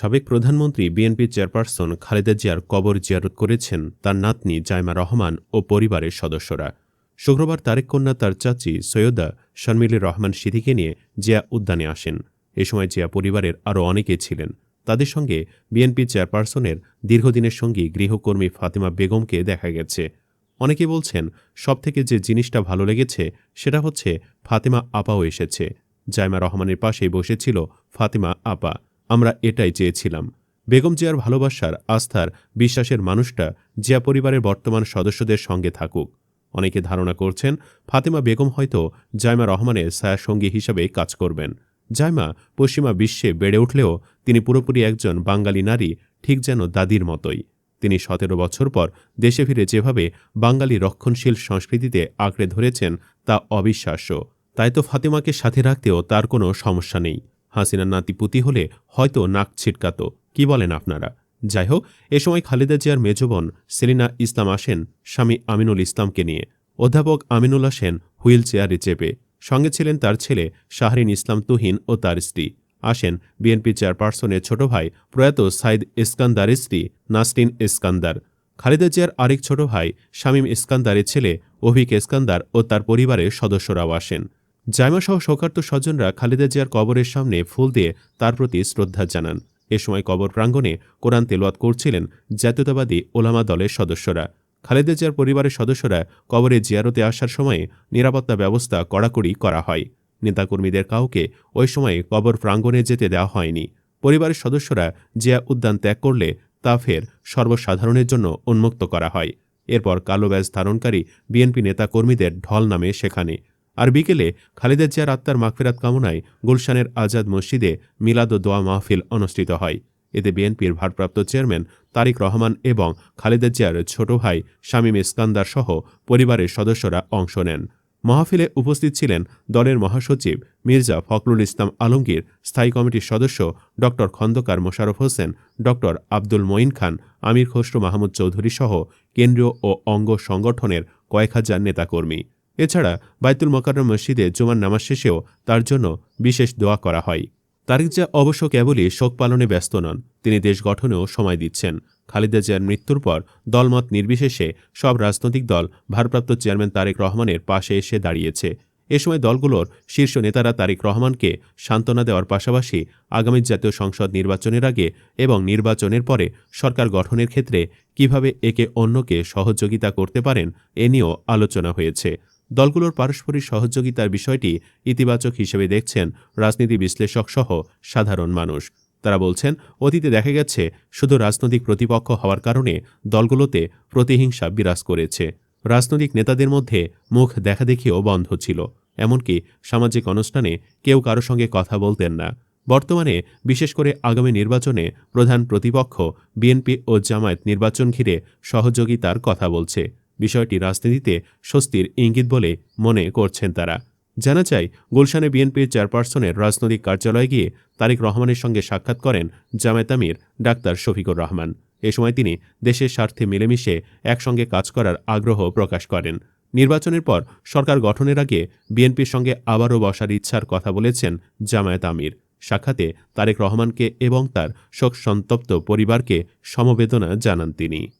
সাবেক প্রধানমন্ত্রী BNP chairperson Khaleda জিয়ার কবর জিয়ারত করেছেন তার নাতনি জাইমা রহমান ও পরিবারের সদস্যরা। শুক্রবার তারেক কন্যা, তার চাচি সৈয়দা শর্মিলুর রহমান সিদ্দিকে নিয়ে জিয়া উদ্যানে আসেন। এ সময় জিয়া পরিবারের আরও অনেকে ছিলেন। তাদের সঙ্গে বিএনপি চেয়ারপারসনের দীর্ঘদিনের সঙ্গী গৃহকর্মী ফাতিমা বেগমকে দেখা গেছে। অনেকে বলছেন, সবথেকে যে জিনিসটা ভালো লেগেছে সেটা হচ্ছে ফাতিমা আপাও এসেছে। জাইমা রহমানের পাশেই বসেছিল ফাতিমা আপা। আমরা এটাই চেয়েছিলাম। বেগম জিয়ার ভালোবাসার, আস্থার, বিশ্বাসের মানুষটা জিয়া পরিবারের বর্তমান সদস্যদের সঙ্গে থাকুক। অনেকে ধারণা করছেন, ফাতেমা বেগম হয়তো জাইমা রহমানের ছায়াসঙ্গী হিসাবে কাজ করবেন। জাইমা পশ্চিমা বিশ্বে বেড়ে উঠলেও তিনি পুরোপুরি একজন বাঙালি নারী, ঠিক যেন দাদির মতোই। তিনি সতেরো বছর পর দেশে ফিরে যেভাবে বাঙালি রক্ষণশীল সংস্কৃতিতে আঁকড়ে ধরেছেন, তা অবিশ্বাস্য। তাই তো ফাতেমাকে সাথে রাখতেও তার কোনো সমস্যা নেই। হাসিনার নাতিপুতি হলে হয়তো নাক ছিটকাত। কি বলেন আপনারা? যাই হোক এ সময় খালেদা জিয়ার মেজবন সেলিনা ইসলাম আসেন স্বামী আমিনুল ইসলামকে নিয়ে। অধ্যাপক আমিনুল আসেন হুইল চেয়ারে চেপে। সঙ্গে ছিলেন তার ছেলে শাহরিন ইসলাম তুহিন ও তার স্ত্রী। আসেন বিএনপি চেয়ারপারসনের ছোট ভাই প্রয়াত সাইদ ইস্কান্দারের স্ত্রী নাসরিন ইস্কান্দার। খালেদা জিয়ার আরেক ছোট ভাই শামীম ইস্কান্দারের ছেলে অভিক ইস্কান্দার ও তার পরিবারের সদস্যরাও আসেন। জাইমাসহ শোকার্ত স্বজনরা খালেদা জিয়ার কবরের সামনে ফুল দিয়ে তার প্রতি শ্রদ্ধা জানান। এ সময় কবর প্রাঙ্গণে কোরআন তেলোয়াত করছিলেন জাতীয়তাবাদী ওলামা দলের সদস্যরা। খালেদা জিয়ার পরিবারের সদস্যরা কবরে জিয়ারতে আসার সময়ে নিরাপত্তা ব্যবস্থা কড়াকড়ি করা হয়। নেতাকর্মীদের কাউকে ওই সময়ে কবর প্রাঙ্গণে যেতে দেওয়া হয়নি। পরিবারের সদস্যরা জিয়া উদ্যান ত্যাগ করলে তা ফের সর্বসাধারণের জন্য উন্মুক্ত করা হয়। এরপর কালো ব্যাজ ধারণকারী বিএনপি নেতাকর্মীদের ঢল নামে সেখানে আর বিকেলে খালেদা জিয়ার আত্মার মাগফেরাত কামনায় গুলশানের আজাদ মসজিদে মিলাদ ও দোয়া মাহফিল অনুষ্ঠিত হয়। এতে বিএনপির ভারপ্রাপ্ত চেয়ারম্যান তারিক রহমান এবং খালেদা জিয়ার ছোট ভাই শামীম ইস্কান্দার সহ পরিবারের সদস্যরা অংশ নেন। মাহফিলে উপস্থিত ছিলেন দলের মহাসচিব মির্জা ফখরুল ইসলাম আলমগীর, স্থায়ী কমিটির সদস্য ড. খন্দকার মোশারফ হোসেন, ড. আব্দুল মঈন খান, আমির খসরু মাহমুদ চৌধুরী সহ কেন্দ্রীয় ও অঙ্গ সংগঠনের কয়েক হাজার নেতাকর্মী। এছাড়া বাইতুল মকাররম মসজিদে জুমার নামাজ শেষেও তার জন্য বিশেষ দোয়া করা হয়। তারিক জিয়া অবশ্য কেবলই শোক পালনে ব্যস্ত নন, তিনি দেশ গঠনেও সময় দিচ্ছেন। খালেদা জিয়ার মৃত্যুর পর দলমত নির্বিশেষে সব রাজনৈতিক দল ভারপ্রাপ্ত চেয়ারম্যান তারেক রহমানের পাশে এসে দাঁড়িয়েছে। এ সময় দলগুলোর শীর্ষ নেতারা তারিক রহমানকে সান্ত্বনা দেওয়ার পাশাপাশি আগামী জাতীয় সংসদ নির্বাচনের আগে এবং নির্বাচনের পরে সরকার গঠনের ক্ষেত্রে কীভাবে একে অন্যকে সহযোগিতা করতে পারেন, এ নিয়েও আলোচনা হয়েছে। দলগুলোর পারস্পরিক সহযোগিতার বিষয়টি ইতিবাচক হিসেবে দেখছেন রাজনীতি বিশ্লেষক সহ সাধারণ মানুষ। তারা বলছেন, অতীতে দেখা গেছে শুধু রাজনৈতিক প্রতিপক্ষ হওয়ার কারণে দলগুলোতে প্রতিহিংসা বিরাজ করেছে। রাজনৈতিক নেতাদের মধ্যে মুখ দেখাদেখিও বন্ধ ছিল। এমনকি সামাজিক অনুষ্ঠানে কেউ কারও সঙ্গে কথা বলতেন না। বর্তমানে বিশেষ করে আগামী নির্বাচনে প্রধান প্রতিপক্ষ বিএনপি ও জামায়াত নির্বাচন ঘিরে সহযোগিতার কথা বলছে। বিষয়টি রাজনীতিতে স্বস্তির ইঙ্গিত বলে মনে করছেন তারা। জানা চাই গুলশানে বিএনপির চেয়ারপারসনের রাজনৈতিক কার্যালয়ে গিয়ে তারিক রহমানের সঙ্গে সাক্ষাৎ করেন জামায়াত আমির ডাক্তার শফিকুর রহমান। এ সময় তিনি দেশের স্বার্থে মিলেমিশে একসঙ্গে কাজ করার আগ্রহ প্রকাশ করেন। নির্বাচনের পর সরকার গঠনের আগে বিএনপির সঙ্গে আবারও বসার ইচ্ছার কথা বলেছেন জামায়াত আমির। সাক্ষাতে তারেক রহমানকে এবং তার শোক সন্তপ্ত পরিবারকে সমবেদনা জানান তিনি।